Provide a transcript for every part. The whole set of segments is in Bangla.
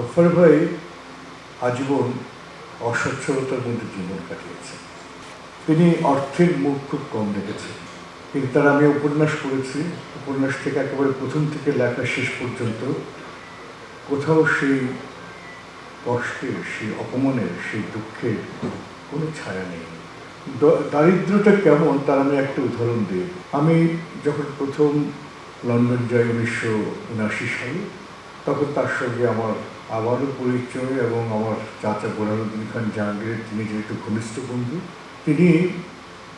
গফর ভাই আজীবন অসচ্ছলতার মধ্যে জীবন কাটিয়েছেন। তিনি অর্থের মুখ খুব কম রেখেছেন কিন্তু তার আমি উপন্যাস পড়েছি। উপন্যাস থেকে একেবারে প্রথম থেকে লেখা শেষ পর্যন্ত কোথাও সেই কষ্টের, সেই অপমানের, সেই দুঃখের কোনো ছায়া নেই। দ- দারিদ্র্যটা কেমন তার আমি একটা উদাহরণ দিই। আমি যখন প্রথম লন্ডন যাই উনিশশো উনআশি সালে তখন তার সঙ্গে আমার আবারও পরিচয় এবং আমার চাচা বোরানুদ্দিন খান জাহাঙ্গীরের তিনি যেহেতু ঘনিষ্ঠ বন্ধু, তিনি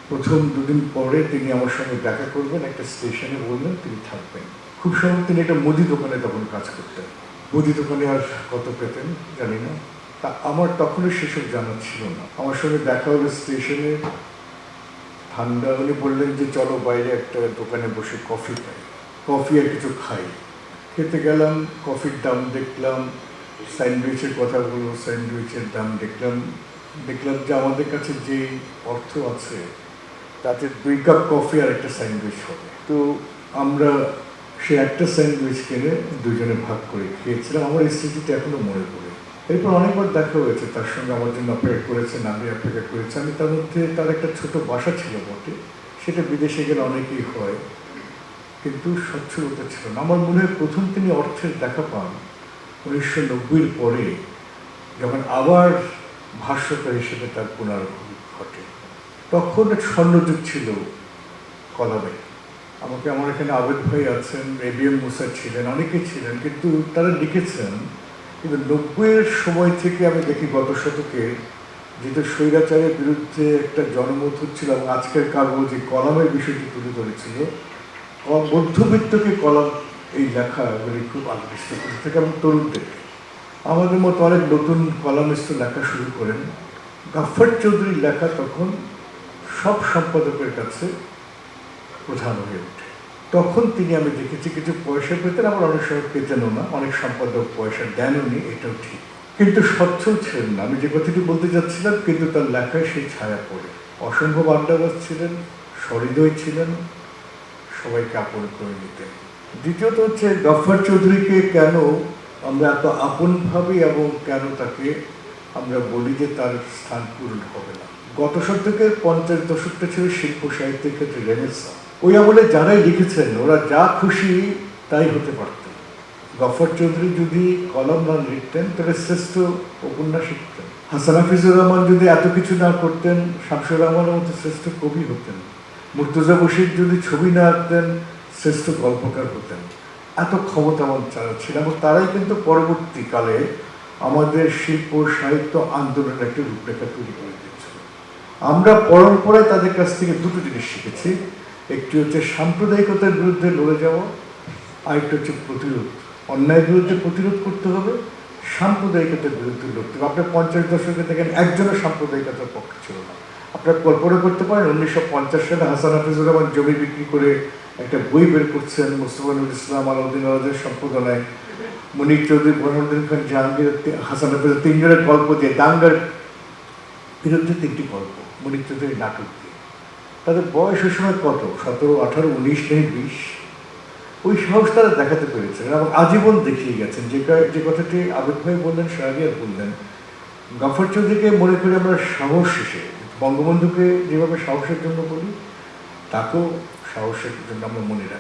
প্রথম দুদিন পরে তিনি আমার সঙ্গে দেখা করবেন, একটা স্টেশনে বললেন তিনি থাকবেন। খুব সম্ভব তিনি একটা মুদি দোকানে তখন কাজ করতেন। মুদি দোকানে আর কত পেতেন জানি না। তা আমার তখনও সেসব জানা ছিল না। আমার সঙ্গে দেখা হলো স্টেশনে। ঠান্ডা উনি বললেন যে, চলো বাইরে একটা দোকানে বসে কফি খাই। কফি আর কিছু খাই খেতে গেলাম কফির দাম দেখলাম স্যান্ডউইচের কথা বলব স্যান্ডউইচের দাম দেখলাম দেখলাম যে আমাদের কাছে যে অর্থ আছে, তাতে দুই কাপ কফি আর একটা স্যান্ডউইচ হবে। তো আমরা সে একটা স্যান্ডউইচ কিনে দুজনে ভাগ করে খেয়েছিলাম। আমার স্মৃতিটা এখনও মনে পড়ে। এরপর অনেকবার দেখা হয়েছে, তার সঙ্গে আমার জন্য অপেক্ষা করেছেন আমি অপেক্ষা করেছি। আমি তার মধ্যে তার একটা ছোট বাসা ছিল বটে, সেটা বিদেশে গেলে অনেকেই হয়। কিন্তু সচ্ছলতা ছিল না। আমার মনে হয় প্রথম তিনি অর্থের দেখা পান উনিশশো নব্বইয়ের পরে, যখন আবার ভাষ্যকার হিসেবে তার পুনরাবৃত্তি ঘটে। তখন স্বর্ণযুগ ছিল কলমে। আমাকে আমার এখানে আবেদ ভাই আছেন এবিএম মুসা ছিলেন, অনেকে ছিলেন, কিন্তু তারা লিখেছেন, কিন্তু নব্বইয়ের সময় থেকে আমি দেখি গত শতকে যেটা স্বৈরাচারের বিরুদ্ধে একটা জনমত হচ্ছিল এবং আজকের কাব্য যে কলমের বিষয়টি তুলে ধরেছিল মধ্যবিত্তকে কলম এই লেখাগুলি খুব আকৃষ্ট করে থেকে এবং তরুণদের। আমাদের মতো অনেক নতুন কলামিস্ট লেখা শুরু করেন। গাফর চৌধুরীর লেখা তখন সব সম্পাদকের কাছে প্রধান হয়ে ওঠে। তখন তিনি আমি দেখেছি কিছু পয়সা পেতেন, আবার অনেক সময় পেতেনও না। অনেক সম্পাদক পয়সা দেনও নি, এটাও ঠিক। কিন্তু সচ্ছল ছিলেন না। আমি যে কথাটি বলতে যাচ্ছিলাম, কিন্তু তার লেখায় সেই ছায়া পড়ে। অসম্ভব আড্ডাবাজ ছিলেন, সহৃদয় ছিলেন সবাইকে আপন করে নিতেন দ্বিতীয়ত হচ্ছে গফর চৌধুরীকে কেন আমরা এত আপন ভাবি এবং কেন তাকে আমরা বলি যে তার স্থান পূরণ হবে না? গত শতকের পঞ্চাশ দশকটা ছিল শিল্প সাহিত্যের ক্ষেত্রে রেনেসা ওই আমলে যারাই লিখেছেন, ওরা যা খুশি তাই হতে পারত। গফর চৌধুরী যদি কলম না লিখতেন, তাহলে শ্রেষ্ঠ উপন্যাস লিখতেন। হাসান হাফিজুর রহমান যদি এত কিছু না করতেন, শামসুর রহমানের মতো শ্রেষ্ঠ কবি হতেন। মুর্তজা বশির যদি ছবি না আঁকতেন, শ্রেষ্ঠ গল্পকার হতেন। এত ক্ষমতাবান যারা ছিল এবং তারাই কিন্তু পরবর্তীকালে আমাদের শিল্প, সাহিত্য আন্দোলনের একটি রূপরেখা তৈরি করে দিয়েছিল। আমরা পরম্পরায় তাদের কাছ থেকে দুটো জিনিস শিখেছি। একটি হচ্ছে সাম্প্রদায়িকতার বিরুদ্ধে লড়ে যাওয়া আরেকটি হচ্ছে প্রতিরোধ। অন্যায়ের বিরুদ্ধে প্রতিরোধ করতে হবে, সাম্প্রদায়িকতার বিরুদ্ধে লড়তে হবে। আপনার পঞ্চাশ দশকে দেখেন একজনও সাম্প্রদায়িকতার পক্ষে ছিল না। আপনারা কল্পনা করতে পারেন, উনিশশো পঞ্চাশ সালে হাসান হাফিজুর রহমান জমি বিক্রি করে একটা বই বের করছেন মুস্তফানুল ইসলাম আলাউদ্দিন আলাদের সম্পাদনায়। মনির চৌধুরী বরুদ্দিন খান, জাহাঙ্গীর হাসান হাফিজ তিনজনের গল্প দিয়ে, দাঙ্গার বিরুদ্ধে তিনটি গল্প, মনির চৌধুরী নাটক দিয়ে। তাদের বয়স ওই সময় কত? সতেরো, আঠারো, উনিশ নেই বিশ? ওই সাহস তারা দেখাতে পেরেছেন এবং আজীবন দেখিয়ে গেছেন। যে যে কথাটি আবেদ ভাই বললেন শাহরিয়ার বললেন, গফর চৌধুরীকে মনে করি আমরা সাহস হিসেবে বঙ্গবন্ধুকে যেভাবে সাহসের জন্য বলি তাকেও সাহসের জন্য আমরা মনে রাখি।